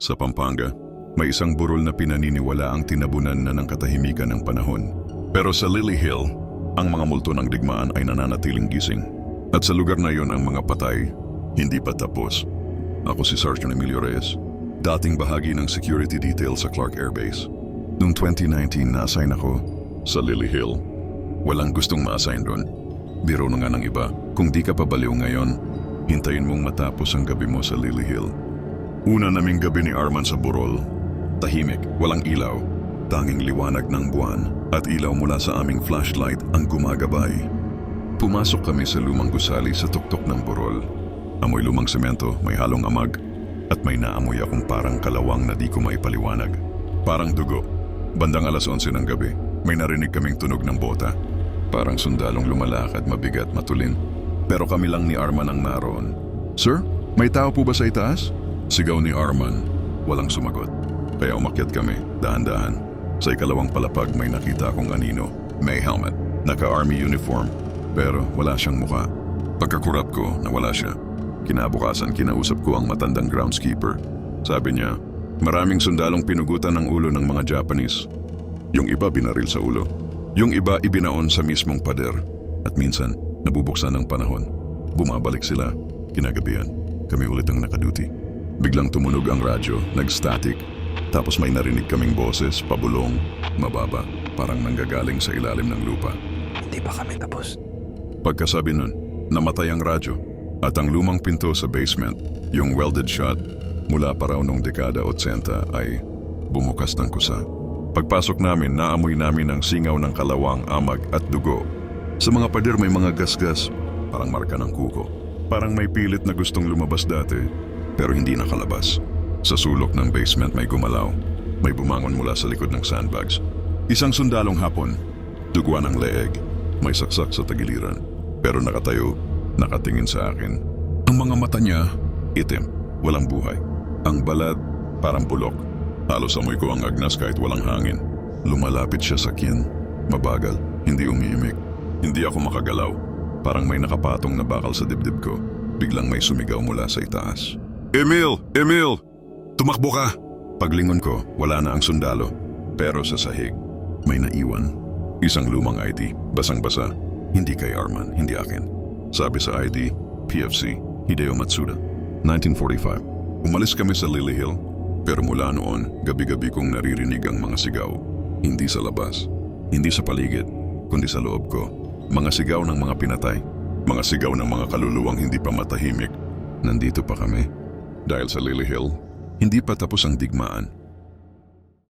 Sa Pampanga, may isang burol na pinaniniwala ang tinabunan na ng katahimikan ng panahon. Pero sa Lily Hill, ang mga multo ng digmaan ay nananatiling gising. At sa lugar na yon ang mga patay, hindi pa tapos. Ako si Sergeant Emilio Reyes, dating bahagi ng security detail sa Clark Air Base. Noong 2019, na-assign ako sa Lily Hill. Walang gustong ma-assign doon. Biro na nga ng iba, kung di ka pa baliw ngayon, hintayin mong matapos ang gabi mo sa Lily Hill. Una naming gabi ni Arman sa Burol. Tahimik, walang ilaw. Tanging liwanag ng buwan at ilaw mula sa aming flashlight ang gumagabay. Pumasok kami sa lumang gusali sa tuktok ng Burol. Amoy lumang semento, may halong amag, at may naamoy akong parang kalawang na di ko maipaliwanag. Parang dugo. Bandang alas 11 ng gabi, may narinig kaming tunog ng bota. Parang sundalong lumalakad, mabigat, matulin. Pero kami lang ni Arman ang naroon. Sir, may tao po ba sa itaas? Sigaw ni Arman. Walang sumagot. Kaya umakyat kami, dahan-dahan. Sa ikalawang palapag may nakita akong anino. May helmet, naka-army uniform, pero wala siyang muka. Pagkakurap ko, nawala siya. Kinabukasan, kinausap ko ang matandang groundskeeper. Sabi niya, maraming sundalong pinugutan ng ulo ng mga Japanese. Yung iba binaril sa ulo. Yung iba ibinaon sa mismong pader. At minsan, nabubuksan ng panahon. Bumabalik sila, kinagabihan. Kami ulit ang nakaduty. Biglang tumunog ang radyo, nag-static. Tapos may narinig kaming boses, pabulong, mababa, parang nanggagaling sa ilalim ng lupa. Hindi pa kami tapos. Pagkasabi nun, namatay ang radyo at ang lumang pinto sa basement, yung welded shut, mula pa raw nung dekada 80 ay bumukas ng kusa. Pagpasok namin, naamoy namin ang singaw ng kalawang, amag at dugo. Sa mga pader may mga gasgas, parang marka ng kuko. Parang may pilit na gustong lumabas dati, pero hindi nakalabas. Sa sulok ng basement may gumalaw. May bumangon mula sa likod ng sandbags. Isang sundalong hapon, duguan ang leeg, may saksak sa tagiliran. Pero nakatayo, nakatingin sa akin. Ang mga mata niya, itim, walang buhay. Ang balat, parang bulok. Halos amoy ko ang agnas kahit walang hangin. Lumalapit siya sa kin. Mabagal, hindi umiimik. Hindi ako makagalaw. Parang may nakapatong na bakal sa dibdib ko. Biglang may sumigaw mula sa itaas. Emil! Emil! Tumakbo ka! Paglingon ko, wala na ang sundalo. Pero sa sahig, may naiwan. Isang lumang ID, basang-basa. Hindi kay Arman, hindi akin. Sabi sa ID, PFC, Hideo Matsuda, 1945. Umalis kami sa Lily Hill, pero mula noon, gabi-gabi kong naririnig ang mga sigaw. Hindi sa labas, hindi sa paligid, kundi sa loob ko. Mga sigaw ng mga pinatay, mga sigaw ng mga kaluluwang hindi pa matahimik. Nandito pa kami. Dahil sa Lily Hill, hindi pa tapos ang digmaan.